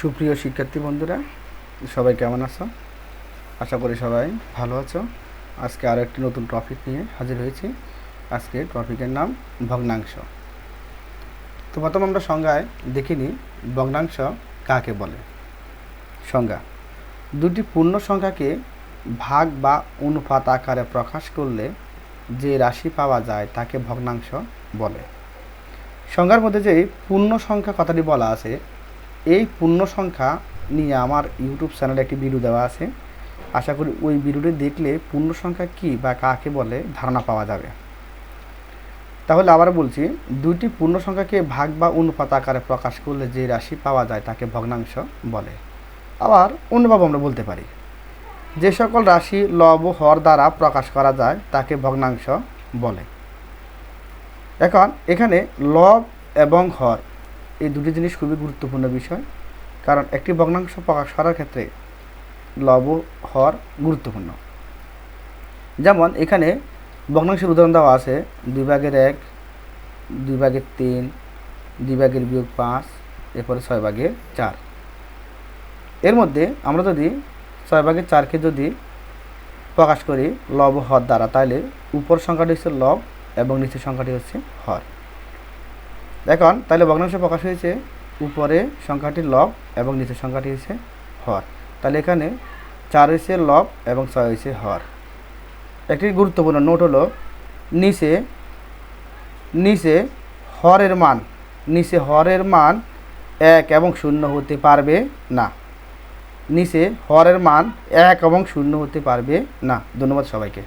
সুপ্রিয় শিক্ষার্থী বন্ধুরা, সবাই কেমন আছো? আশা করি সবাই ভালো আছো। আজকে আরও একটি নতুন টপিক নিয়ে হাজির হয়েছি। আজকে টপিকের নাম ভগ্নাংশ। তো প্রথম আমরা সংজ্ঞায় দেখিনি ভগ্নাংশ কাকে বলে। সংজ্ঞা, দুটি পূর্ণ সংখ্যাকে ভাগ বা অনুপাত আকারে প্রকাশ করলে যে রাশি পাওয়া যায় তাকে ভগ্নাংশ বলে। সংজ্ঞার মধ্যে যে পূর্ণ সংখ্যা কথাটি বলা আছে এই পূর্ণ সংখ্যা নিয়ে আমার ইউটিউব চ্যানেলে একটি ভিডিও দেওয়া আছে। আশা করি ওই ভিডিওটি দেখলে পূর্ণ সংখ্যা কী বা কাকে বলে ধারণা পাওয়া যাবে। তাহলে আবার বলছি, দুইটি পূর্ণ সংখ্যাকে ভাগ বা অনুপাত আকারে প্রকাশ করলে যে রাশি পাওয়া যায় তাকে ভগ্নাংশ বলে। আবার অন্যভাবে আমরা বলতে পারি, যে সকল রাশি লব হর দ্বারা প্রকাশ করা যায় তাকে ভগ্নাংশ বলে। এখন এখানে লব এবং হর এই দুটি জিনিস খুবই গুরুত্বপূর্ণ বিষয়। কারণ একটি ভগ্নাংশ প্রকাশ করার ক্ষেত্রে লব হর গুরুত্বপূর্ণ। যেমন এখানে ভগ্নাংশের উদাহরণ দেওয়া আছে, দুই ভাগের এক, দুই ভাগের তিন, দুই ভাগের বিয়োগ পাঁচ, এরপরে ছয় ভাগের চার। এর মধ্যে আমরা যদি ছয় ভাগের চারকে যদি প্রকাশ করি লব হর দ্বারা, তাহলে উপর সংখ্যাটি হচ্ছে লব এবং নিচের সংখ্যাটি হচ্ছে হর। এখন তাহলে ভগ্নাংশ প্রকাশ হয়েছে উপরে সংখ্যাটি লব এবং নিচের সংখ্যাটি হয়েছে হর। তাহলে এখানে চার হয়েছে লব এবং ছয় হয়েছে হর। একটি গুরুত্বপূর্ণ নোট হলো, নিচে নিচে হরের মান, নিচে হরের মান এক এবং শূন্য হতে পারবে না। নিচে হরের মান এক এবং শূন্য হতে পারবে না। ধন্যবাদ সবাইকে।